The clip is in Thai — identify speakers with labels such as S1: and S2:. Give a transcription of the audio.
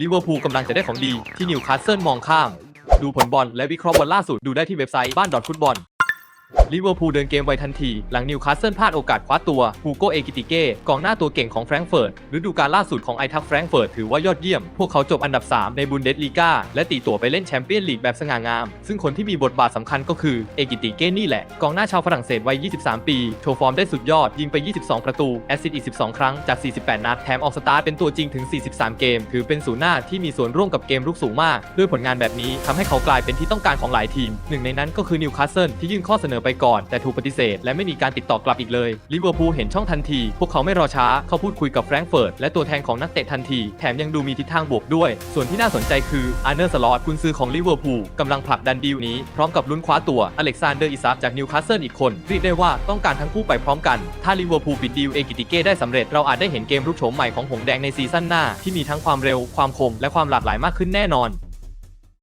S1: ลิเวอร์พูลกำลังจะได้ของดีที่นิวคาสเซิลมองข้าม ดูผลบอลและวิเคราะห์บอลล่าสุดดูได้ที่เว็บไซต์บ้านดอทฟุตบอลลิเวอร์พูลเดินเกมไวทันที หลังนิวคาสเซิลพลาดโอกาสคว้าตัวฮูโกเอกิติเก้กองหน้าตัวเก่งของแฟรงก์เฟิร์ตฤดูกาลล่าสุดของไอทักแฟรงก์เฟิร์ตถือว่ายอดเยี่ยม พวกเขาจบอันดับ 3 ในบุนเดสลีกาและตีตัวไปเล่นแชมเปี้ยนลีกแบบสง่างาม ซึ่งคนที่มีบทบาทสำคัญก็คือเอกิติเก้นี่แหละกองหน้าชาวฝรั่งเศสวัย 23 ปีโชว์ฟอร์มได้สุดยอดยิงไป 22 ประตูแอสซิสต์อีก 12 ครั้งจาก 48 นัดแถมออกสตาร์ทเป็นตัวจริงถึง 43 เกม ถือเป็นศูนย์หน้าที่มีส่วนร่วมกับเกมรุกสูงมาก ด้วยผลงานแบบนี้ทำให้เขากลายเป็นที่ต้องการของหลายทีมหนึ่งในนั้นก็คือนิวคาสเซิลที่ยื่นข้อเสนอไปก่อน แต่ถูกปฏิเสธ และไม่มีการติดต่อกลับอีกเลยลิเวอร์พูลเห็นช่องทันที พวกเขาไม่รอช้า เขาพูดคุยกับแฟรงก์เฟิร์ตและตัวแทนของนักเตะทันที แถมยังดูมีทิศทางบวกด้วย ส่วนที่น่าสนใจคืออาร์เนอร์สลอตกุนซือของลิเวอร์พูลกำลังผลักดันดีลนี้ พร้อมกับลุ้นคว้าตัวอเล็กซานเดอร์อิซักจากนิวคาสเซิลอีกคนเรียกได้ว่าต้องการทั้งคู่ไปพร้อมกัน ถ้าลิเวอร์พูลปิดดีลเอกิติเก้ได้สำเร็จเราอาจได้เห็นเกมรุกโฉมใหม่ของหงแดงในซีซั่นหน้าที่มีทั้งความเร็วความคมและความหลากหลายมากขึ้นแน่นอน